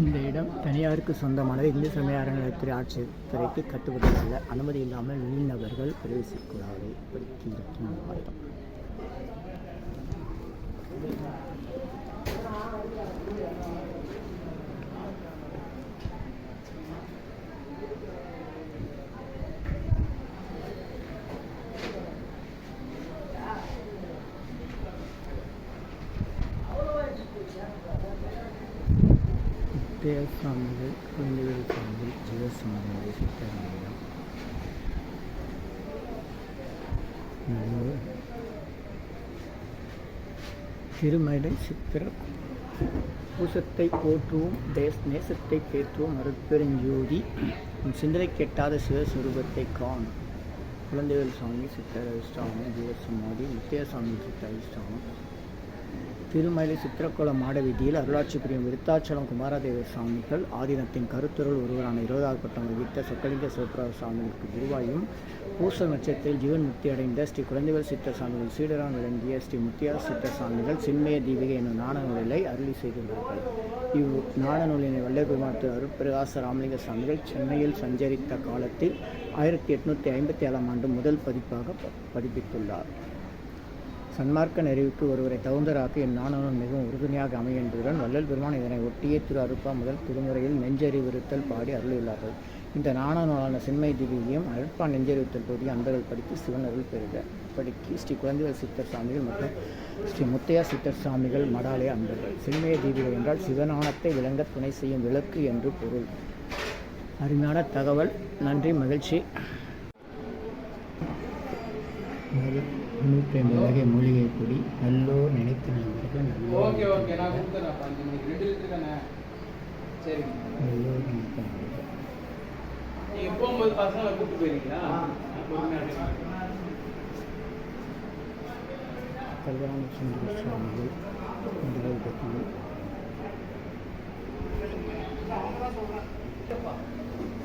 இந்த இடம் தனியாருக்கு சொந்தமானது இந்து சமய அறநிலையத்துறை ஆட்சித்துறைக்கு கட்டுப்பட்டதல்ல அனுமதி இல்லாமல் வெளிநபர்கள் பிரவேசிக்கூடாது படித்திருக்கும் மாவட்டம். முத்தையசாமிகள் குழந்தைகள் சாமிகள் ஜீவசாமிகளை சித்தராமிடம் திருமடை சித்திர பூசத்தை போற்றுவோம் தேஸ் நேசத்தை பேற்றுவோம் மறுப்பெருஞ்சோதி உன் சிந்தனை கெட்டாத சிவஸ்வரூபத்தை காண். குழந்தைகள் சாமி சித்தரவிஷ்டாமம் ஜீவசமாதி முத்தையசாமி சித்தரவிஷ்டாமம் திருமலை சித்திரக்குளம் மாடவீதியில் அருளாட்சி புரியும் விருத்தாச்சலம் குமாரதேவ சுவாமிகள் ஆதீனத்தின் கருத்துருள் ஒருவரான இருபதாவது பட்டம் வகித்த சொக்கலிங்க சிவபிரா சுவாமிகளுக்கு குருவாயும் பூச நட்சத்திரத்தில் ஜீவன் முக்தி அடைந்த ஸ்ரீ குழந்தைகள் சித்த சுவாமிகள் சீடரான் விளங்கிய ஸ்ரீ முத்தியா சித்த சுவாமிகள் சின்மய தீபிகை என்னும் நாண நூலை அருளி செய்துள்ளார்கள். இவ் நாண நூலினை வல்லபெருமாத்து அருட்பிரகாச ராமலிங்க சுவாமிகள் சென்னையில் சஞ்சரித்த காலத்தில் ஆயிரத்தி எட்நூற்றி ஐம்பத்தி ஏழாம் ஆண்டு முதல் பதிப்பாக ப- பதிப்பித்துள்ளார். சன்மார்க்க நெறிவுக்கு ஒருவரை தகுந்தராக்க என் நாணவன் மிகவும் உறுதுணையாக அமையின்றதுடன் வள்ளல் பெருமான் இதனை ஒட்டியே திரு அருப்பா முதல் திருமுறையில் நெஞ்சறிவுறுத்தல் பாடி அருளியுள்ளார்கள். இந்த நாண நூலான சின்மை திவியும் அருட்பா நெஞ்சறிவுத்தல் பகுதியை அன்பர்கள் படித்து சிவன் அருள் பெறுக. படிக்க ஸ்ரீ குழந்தைகள் சித்தர் சுவாமிகள் மற்றும் ஸ்ரீ முத்தையா சித்தர் சுவாமிகள் மடாலய அன்பர்கள். சின்மய தீபிகை என்றால் சிவநாணத்தை விளங்க துணை செய்யும் விளக்கு என்று பொருள். அருமையான தகவல். நன்றி மகிழ்ச்சி. நூற்றி ஐம்பது வகை மூலிகை பொடி நல்லோர் நினைத்து நண்பர்கள் நல்லோர் ரெண்டு லிட்டர் தானே சரிங்க நல்லோர் நினைத்து நண்பர்கள் நீங்க போகும்போது பசங்களை கூப்பிட்டு போயிருக்கீங்களா பொறுமையா இருங்க. கல்யாண சுந்தர சுவாமிகள் முதல் பகுதி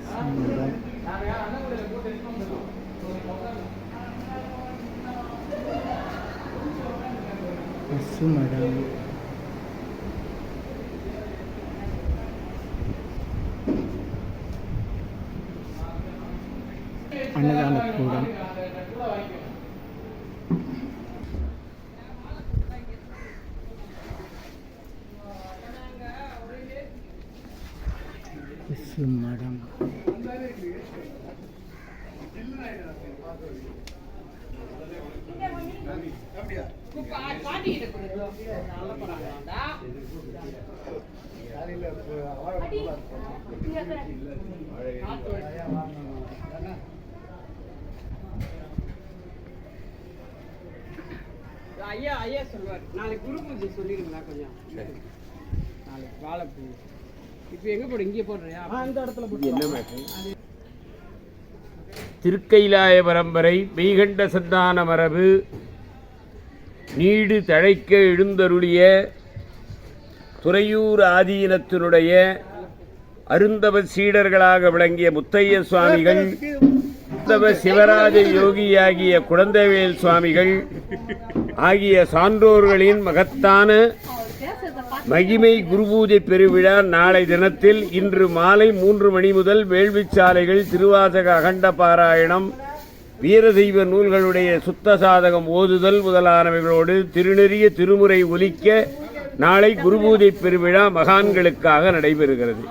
சம்மதம் நாங்க அண்ணாமலையில கூட்டு எடுத்துட்டு வந்துடுவோம். பசுமடம் அன்னதான கூடம் பசுமடம் ஐயா ஐயா சொல்லுவார். நாளைக்கு குரு பூஜை சொல்லிடுங்களா கொஞ்சம்? நாளைக்கு வாழைப்பூ. இப்போ எங்க போடு இங்கே போடுறியா? அந்த இடத்துல திருக்கைலாய பரம்பரை மெய்கண்ட சந்தான மரபு நீடு தழைக்க எழுந்தருளிய துறையூர் ஆதீனத்தினுடைய அருந்தவ சீடர்களாக விளங்கிய முத்தைய சுவாமிகள் அருந்தவ சிவராஜ யோகியாகிய குழந்தைவேல் சுவாமிகள் ஆகிய சான்றோர்களின் மகத்தான மகிமை குருபூஜை பெருவிழா நாளை தினத்தில் இன்று மாலை மூன்று மணி முதல் வேள்விச்சாலைகள் திருவாசக அகண்ட பாராயணம் வீரசைவ நூல்களுடைய சுத்த சாதகம் ஓதுதல் முதலானவைகளோடு திருநெறிய திருமுறை ஒலிக்க நாளை குருபூஜை பெருவிழா மகான்களுக்காக நடைபெறுகிறது.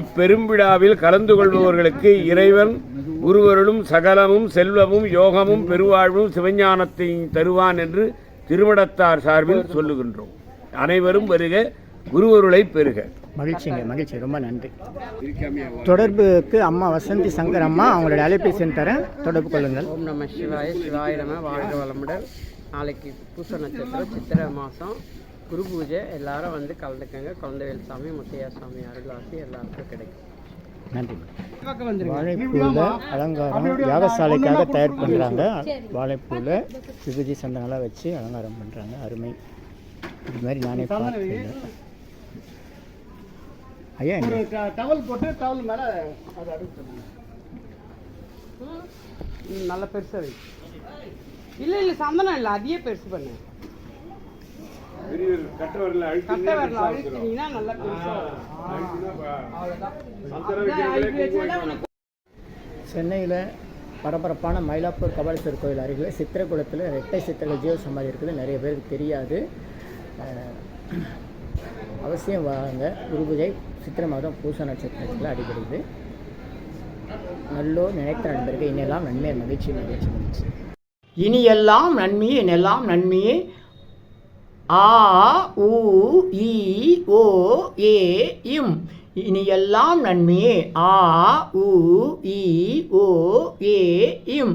இப்பெரும்பிழாவில் கலந்து கொள்பவர்களுக்கு இறைவன் குருவருளும் சகலமும் செல்வமும் யோகமும் பெருவாழ்வும் சிவஞானத்தை தருவான் என்று திருமடத்தார் சார்பில் சொல்லுகின்றோம். அனைவரும் வருக குருவருளை பெறுக. மகிழ்ச்சிங்க மகிழ்ச்சி. ரொம்ப நன்றி. தொடர்புக்கு அம்மா வசந்தி சங்கர் அம்மா அவங்களுடைய அலைபேசி எண் தரேன் தொடர்பு கொள்ளுங்கள். ஓம் நம சிவாய சிவாய நம. வாழ்க வளமுடன். நாளைக்கு பூச நட்சத்திரம் சித்திரை மாதம் குரு பூஜை. எல்லாரும் வந்து கலந்துக்கங்க. குழந்தைவேல் சாமி முத்தையா சாமி அருளாசி எல்லாருக்கும் கிடைக்கும். நன்றி. வாழைப்பூவில் அலங்காரம் யாகசாலைக்காக தயார் பண்ணுறாங்க வாழைப்பூவில் விபூதி சந்தனம்லாம் வச்சு அலங்காரம் பண்ணுறாங்க அருமை. இது மாதிரி நானே பார்த்தேன் ஐயா டவல் போட்டு டவல் மேல அதை அடுத்து ம், நல்ல பெருசாக வை. இல்லை இல்லை சந்தனம் இல்லை அதையே பெருசு பண்ணு. கட்டை வரல அழுத்தினீங்கன்னா நல்லா சென்னையில் பரபரப்பான மயிலாப்பூர் கபாலீஸ்வரர் கோயில் அருகில் சித்திரகுளத்தில் ரெட்டை சித்திரங்கள் ஜீவ சமாதி இருக்குது. நிறைய பேருக்கு தெரியாது. அவசியம் வாங்க. குருபுஜை சித்திர மாதம் பூச நட்சத்திரத்தில் அடிபடுது. நல்லோ நினைத்த நண்பர்கள் இன்னெல்லாம் நன்மை மகிழ்ச்சி மகிழ்ச்சி மகிழ்ச்சி இனியெல்லாம் நன்மையே என்னெல்லாம் நன்மையே? ஆ உ இ ஓ ஏ இம். இனியெல்லாம் நன்மையே. ஆ உ இ ஓ ஏ இம்.